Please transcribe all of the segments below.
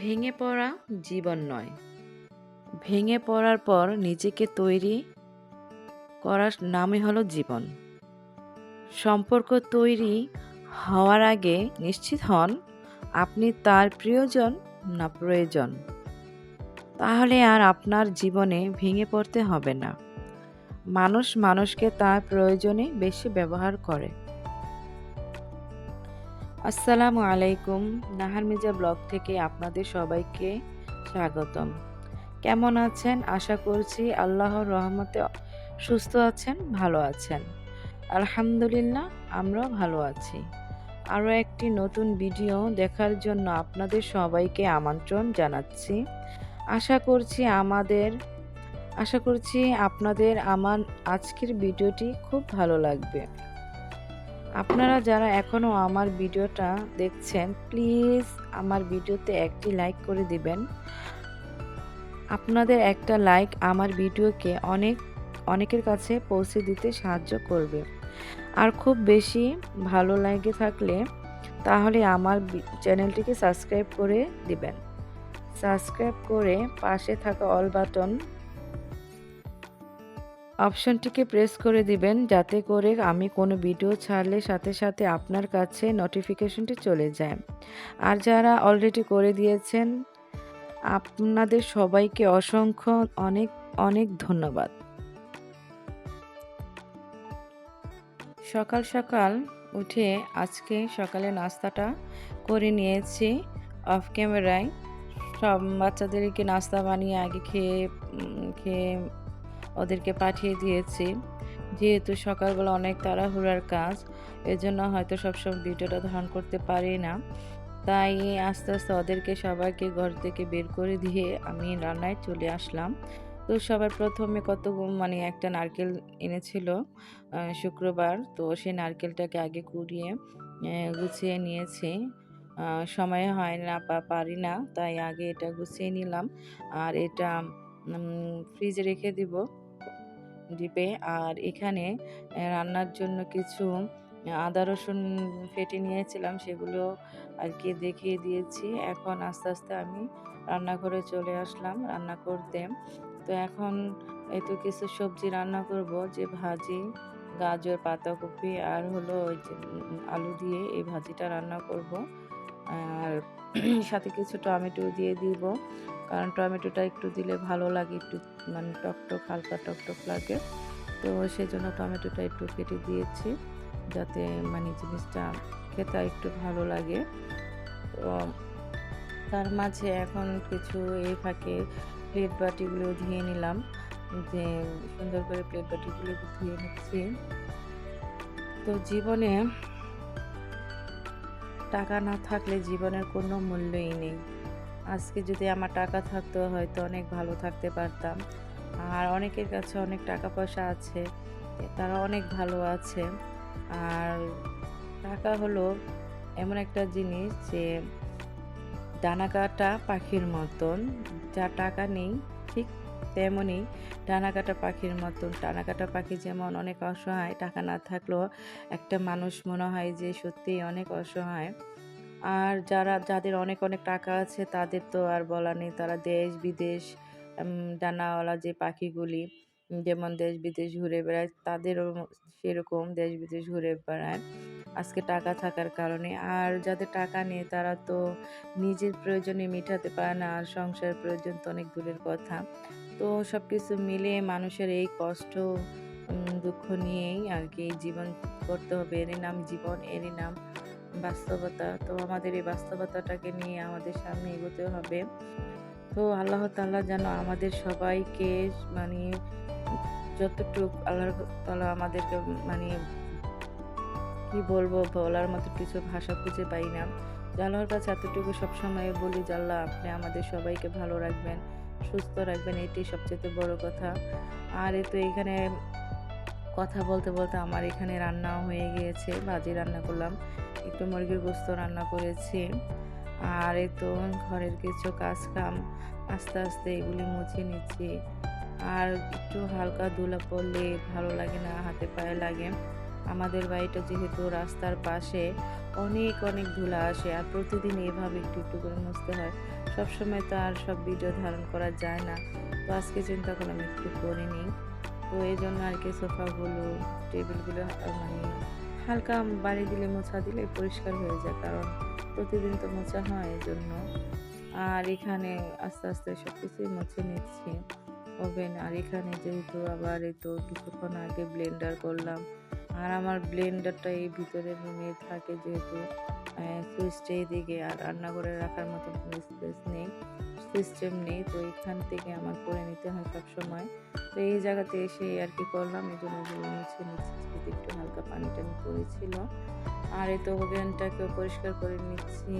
ভেঙে পড়া জীবন নয়। ভেঙে পড়ার পর নিজেকে তৈরি করার নামই হলো জীবন। সম্পর্ক তৈরি হওয়ার আগে নিশ্চিত হন, আপনি তার প্রিয়জন না প্রয়োজন। তাহলে আর আপনার জীবনে ভেঙে পড়তে হবে না। মানুষ মানুষকে তার প্রয়োজনে বেশি ব্যবহার করে। আসসালামু আলাইকুম, নাহার মির্জা ব্লগ থেকে আপনাদের সবাইকে স্বাগতম। কেমন আছেন? আশা করছি আল্লাহর রহমতে সুস্থ আছেন, ভালো আছেন। আলহামদুলিল্লাহ, আমরাও ভালো আছি। আরও একটি নতুন ভিডিও দেখার জন্য আপনাদের সবাইকে আমন্ত্রণ জানাচ্ছি। আশা করছি আমাদের, আশা করছি আপনাদের আমার আজকের ভিডিওটি খুব ভালো লাগবে। আপনারা যারা এখনও আমার ভিডিওটা দেখছেন, প্লিজ আমার ভিডিওতে একটি লাইক করে দিবেন। আপনাদের একটা লাইক আমার ভিডিওকে অনেক, অনেকের কাছে পৌঁছে দিতে সাহায্য করবে। আর খুব বেশি ভালো লাগে থাকলে তাহলে আমার চ্যানেলটিকে সাবস্ক্রাইব করে দিবেন। সাবস্ক্রাইব করে পাশে থাকা অল বাটন অপশনটিকে প্রেস করে দিবেন, যাতে করে আমি কোনো ভিডিও ছাড়লে সাথে সাথে আপনার কাছে নোটিফিকেশনটি চলে যায়। আর যারা অলরেডি করে দিয়েছেন, আপনাদের সবাইকে অসংখ্য অনেক অনেক ধন্যবাদ। সকাল সকাল উঠে আজকে সকালে নাস্তাটা করে নিয়েছি অফ ক্যামেরায়। সব বাচ্চাদেরকে নাস্তা বানিয়ে আগে খেয়ে খেয়ে ওদেরকে পাঠিয়ে দিয়েছি। যেহেতু সকালবেলা অনেক তাড়াহুড়ার কাজ, এজন্য হয়তো সবসময় ভিডিওটা ধারণ করতে পারি না। তাই আস্তে আস্তে ওদেরকে সবাইকে ঘর থেকে বের করে দিয়ে আমি রান্নায় চলে আসলাম। তো সবার প্রথমে কত মানে একটা নারকেল এনেছিল শুক্রবার। তো সেই নারকেলটাকে আগে কুড়িয়ে গুছিয়ে নিয়েছি। সময় হয় না বা পারি না, তাই আগে এটা গুছিয়ে নিলাম। আর এটা ফ্রিজে রেখে দিব। ডিপে আর এখানে রান্নার জন্য কিছু আদা, রসুন ফেটে নিয়েছিলাম সেগুলো আর কি দেখিয়ে দিয়েছি। এখন আস্তে আস্তে আমি রান্নাঘরে চলে আসলাম রান্না করতে। তো এখন এই তো কিছু সবজি রান্না করব, যে ভাজি, গাজর, পাতাকপি আর হলো আলু দিয়ে এই ভাজিটা রান্না করব। আর সাথে কিছু টমেটো দিয়ে দিব। কারণ টমেটোটা একটু দিলে ভালো লাগে, একটু মানে টকটক, হালকা টকটক লাগে। তো সেই জন্য টমেটোটা একটু কেটে দিয়েছি, যাতে মানে জিনিসটা খেতে একটু ভালো লাগে। তো তার মাঝে এখন কিছু এই ফাঁকে প্লেট বাটিগুলো ধুয়ে নিলাম। যে সুন্দর করে প্লেট বাটিগুলো ধুয়ে নিচ্ছি। তো জীবনে টাকা না থাকলে জীবনের কোনো মূল্যই নেই। আজকে যদি আমার টাকা থাকতো, হয়তো অনেক ভালো থাকতে পারতাম। আর অনেকের কাছে অনেক টাকা পয়সা আছে তারা অনেক ভালো আছে। আর টাকা হলো এমন একটা জিনিস যে ডানা কাটা পাখির মতন। যা টাকা নেই তেমনই ডানা কাটা পাখির মতন। ডানা কাটা পাখি যেমন অনেক অসহায়, টাকা না থাকলেও একটা মানুষ মনে হয় যে সত্যিই অনেক অসহায়। আর যারা, যাদের অনেক অনেক টাকা আছে, তাদের তো আর বলা নেই। তারা দেশ, বিদেশ ডানাওয়ালা যে পাখিগুলি, যেমন দেশ, বিদেশ ঘুরে বেড়ায়, তাদেরও সেরকম দেশ, বিদেশ ঘুরে বেড়ায়। আজকে টাকা থাকার কারণে। আর যাদের টাকা নেই, তারা তো নিজের প্রয়োজনে মেটাতে পারে না। আর সংসারের প্রয়োজন তো অনেক দূরের কথা। তো সব কিছু মিলিয়ে মানুষের এই কষ্ট দুঃখ নিয়েই আর কি জীবন করতে হবে। এরই নাম জীবন, এরই নাম বাস্তবতা। তো আমাদের এই বাস্তবতাটাকে নিয়ে আমাদের সামনে এগোতে হবে। তো আল্লাহ তাল্লাহ যেন আমাদের সবাইকে মানে যতটুক আল্লাহ তালা আমাদেরকে মানে কি বলব বলার মতো কিছু ভাষা খুঁজে পাই না। আল্লাহর কাছে এতটুকু সবসময় বলি জাল্লাহ আপনি আমাদের সবাইকে ভালো রাখবেন, সুস্থ রাখবেন এটি সবচেয়ে বড় কথা। আর এ তো এখানে কথা বলতে বলতে আমার এখানে রান্নাও হয়ে গিয়েছে, ভাজি রান্না করলাম, একটু মুরগির গোস্ত রান্না করেছি। আর এ তো ঘরের কিছু কাজ কাম আস্তে আস্তে এগুলি মুছে নিচ্ছি। আর একটু হালকা ধুলা পড়লে ভালো লাগে না, হাতে পায়ে লাগে। আমাদের বাড়িটা যেহেতু রাস্তার পাশে অনেক অনেক ধুলা আসে আর প্রতিদিন এভাবে একটু একটু করে মুছতে হয়। সবসময় তো আর সব ভিডিও ধারণ করা যায় না। তো আজকে চিন্তা করলাম একটু করে নিই। তো এই জন্য আর কি সোফাগুলো, টেবিলগুলো মানে হালকা বাড়ি দিলে মোছা দিলে পরিষ্কার হয়ে যায় কারণ প্রতিদিন তো মোছা হয় এই জন্য আর এখানে আস্তে আস্তে সব কিছুই মুছে নিচ্ছি, ওভেন। আর এখানে যেহেতু আবার এই তো কিছুক্ষণ আগে ব্লেন্ডার করলাম। আর আমার ব্লেন্ডারটা এই ভিতরের রুমে থাকে যেহেতু সুইচটা এইদিকে আর রান্নাঘরে রাখার মতো কোনো স্পেস নেই সিস্টেম নেই, তো এখান থেকে আমার করে নিতে হয় সব সময় তো এই জায়গাতে এসে আর কি করলাম, এই জন্য মুছে নিচ্ছি একটু হালকা পানি টানি পড়েছিল। আর এই তো ওভেনটাকেও পরিষ্কার করে নিচ্ছি।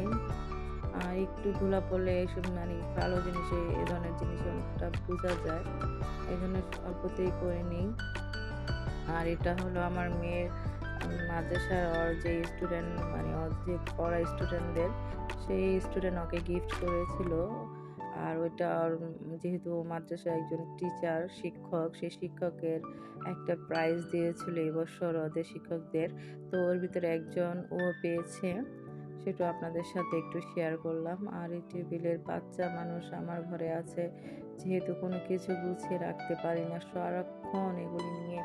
আর একটু ধুলা পড়লে এইসব মানে কালো জিনিসে এ ধরনের জিনিস অনেকটা বোঝা যায়। এই জন্য অল্পতেই করে নিই। আর এটা হলো আমার মেয়ের মাদ্রাসার ওর যে স্টুডেন্ট মানে ওর যে পড়া স্টুডেন্টদের সেই স্টুডেন্ট ওকে গিফট করেছিল। আর ওইটা ওর যেহেতু মাদ্রাসায় একজন টিচার শিক্ষক, সেই শিক্ষকের একটা প্রাইজ দিয়েছিল এবছর ওদের শিক্ষকদের। তো ওর ভিতরে একজন ও পেয়েছে, সেটা আপনাদের সাথে একটু শেয়ার করলাম। আর এই টেবিলের বাচ্চা মানুষ আমার ঘরে আছে, যেহেতু কোনো কিছু গুছিয়ে রাখতে পারি না, সারাক্ষণ এগুলি নিয়ে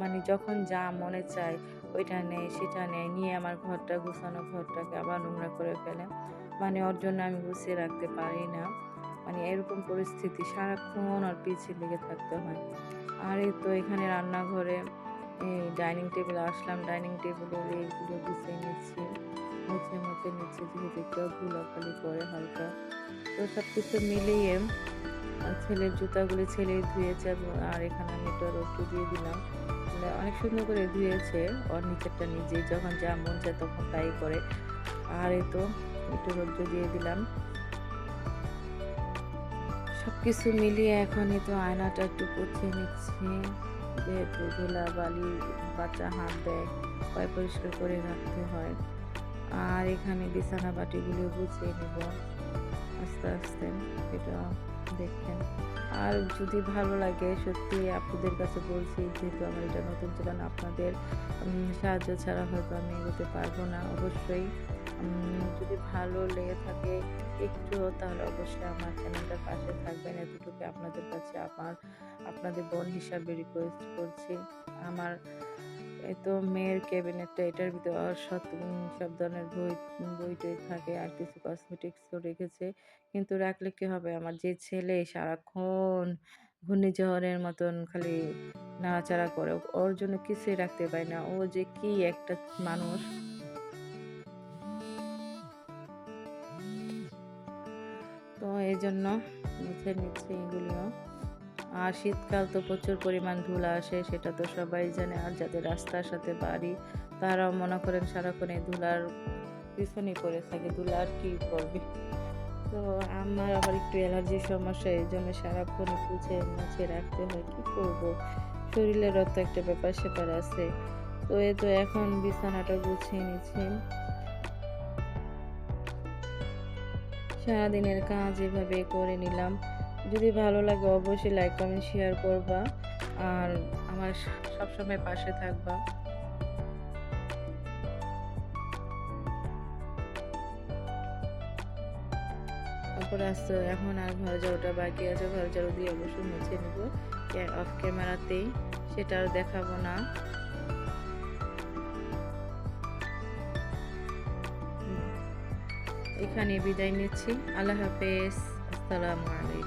মানে যখন যা মনে চায়, ওইটা নেয়, সেটা নেয়, নিয়ে আমার ঘরটা গুছানো, ঘরটাকে আবার নোংরা করে ফেলে। মানে ওর জন্য আমি গুছিয়ে রাখতে পারি না। মানে এরকম পরিস্থিতি সারাক্ষণ ওর পিছিয়ে লেগে থাকতে হয়। আর এই তো এখানে রান্নাঘরে, এই ডাইনিং টেবিলে, আসলাম ডাইনিং টেবিলের এইগুলো গুছিয়ে নিচ্ছি। মুছে মুছে নিচ্ছে, যেহেতু কেউ ধুলাখালি করে হালকা। তো সব কিছু মিলিয়ে ছেলের জুতাগুলি ছেলে ধুয়েছে, আর এখানে আমি একটু রোদ্দু দিয়ে দিলাম। অনেক সুন্দর করে ধুয়েছে। ওর নিচেরটা নিজে যখন যা মন চায় তখন তাই করে। আর এই তো একটু রোদ্দু দিয়ে দিলাম। সব কিছু মিলিয়ে এখন এই তো আয়নাটা একটু পুছে নিচ্ছি। যেহেতু ধুলা, বালি, বাচ্চা, হাত দেয় পায়ে পরিষ্কার করে রাখতে হয়। আর এখানে বিছানা বাটিগুলো গুছিয়ে নেব। আস্তে আস্তে এটা দেখেন আর যদি ভালো লাগে, সত্যি আপনাদের কাছে বলছি, যেহেতু আমার এটা নতুন চ্যানেল, আপনাদের সাহায্য ছাড়া হয়তো আমি এগোতে পারব না, অবশ্যই। যদি ভালো লেগে থাকে একটু তাহলে অবশ্যই আমার চ্যানেলটার পাশে থাকবেন। এতটুকু আপনাদের কাছে আমার, আপনাদের বোন হিসাবে রিকোয়েস্ট করছি। আমার এই তো মেয়ের ক্যাবিনেটটা এটার ভিতরে সব সব ধরনের বই বই টই থাকে আর কিছু কসমেটিক্সও রেখেছে। কিন্তু রাখলে কি হবে? আমার যে ছেলে সারাক্ষণ ঘূর্ণিঝড়ের মতন খালি নাড়াচাড়া করে, ওর জন্য কিছুই রাখতে পারি না। ও যে কি একটা মানুষ। তো এই জন্য মুছে নিচ্ছে এগুলিও। আর শীতকাল তো প্রচুর পরিমাণ ধুলা আসে, সেটা তো সবাই জানে। আর যাদের রাস্তার সাথে বাড়ি, তারাও মনে করেন সারাক্ষণ এই ধুলার পিছনে পড়ে থাকে, ধুলা আর কি করবে। তো আমার আবার একটু অ্যালার্জির সমস্যা, এই জন্য সারাক্ষণ পুছে মুছে রাখতে হয়, কি করব? শরীরেরও তো একটা ব্যাপার সেপার আছে। তো এ তো এখন বিছানাটা গুছিয়ে নিচ্ছি। সারাদিনের কাজ এভাবে করে নিলাম। যদি ভালো লাগে অবশ্যই লাইক কমেন্ট শেয়ার করবা। আর আমার সবসময় পাশে থাকবা। তারপর আসতে এখন আর ঘর যাওয়াটা বাকি আছে। ঘর ঝাড়ু দিয়ে অবশ্যই মুছে নেব। অফ ক্যামেরাতেই সেটা আর দেখাবো না। এখানে বিদায় নিচ্ছি। আল্লাহ হাফেজ। আসসালামু আলাইকুম।